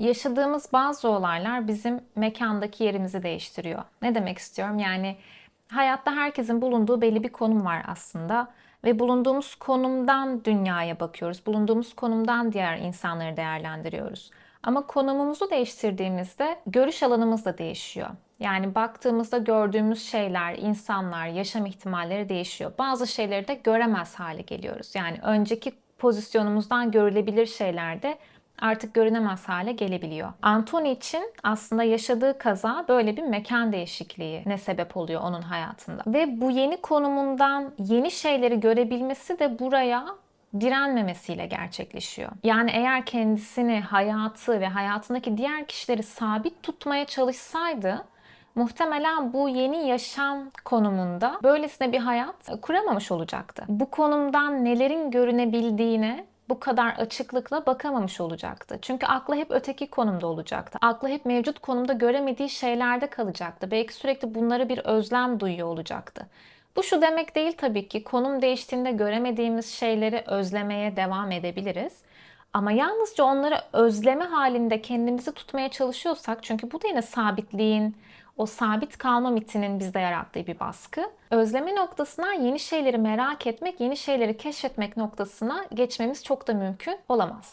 Yaşadığımız bazı olaylar bizim mekandaki yerimizi değiştiriyor. Ne demek istiyorum? Yani hayatta herkesin bulunduğu belli bir konum var aslında ve bulunduğumuz konumdan dünyaya bakıyoruz. Bulunduğumuz konumdan diğer insanları değerlendiriyoruz. Ama konumumuzu değiştirdiğimizde görüş alanımız da değişiyor. Yani baktığımızda gördüğümüz şeyler, insanlar, yaşam ihtimalleri değişiyor. Bazı şeyleri de göremez hale geliyoruz. Yani önceki pozisyonumuzdan görülebilir şeyler de artık görünemez hale gelebiliyor. Anthony için aslında yaşadığı kaza böyle bir mekan değişikliği ne sebep oluyor onun hayatında. Ve bu yeni konumundan yeni şeyleri görebilmesi de buraya direnmemesiyle gerçekleşiyor. Yani eğer kendisini, hayatı ve hayatındaki diğer kişileri sabit tutmaya çalışsaydı muhtemelen bu yeni yaşam konumunda böylesine bir hayat kuramamış olacaktı. Bu konumdan nelerin görünebildiğine bu kadar açıklıkla bakamamış olacaktı. Çünkü aklı hep öteki konumda olacaktı. Aklı hep mevcut konumda göremediği şeylerde kalacaktı. Belki sürekli bunlara bir özlem duyuyor olacaktı. Bu şu demek değil tabii ki konum değiştiğinde göremediğimiz şeyleri özlemeye devam edebiliriz. Ama yalnızca onları özleme halinde kendimizi tutmaya çalışıyorsak çünkü bu da yine sabitliğin, o sabit kalma mitinin bizde yarattığı bir baskı. Özleme noktasına yeni şeyleri merak etmek, yeni şeyleri keşfetmek noktasına geçmemiz çok da mümkün olamaz.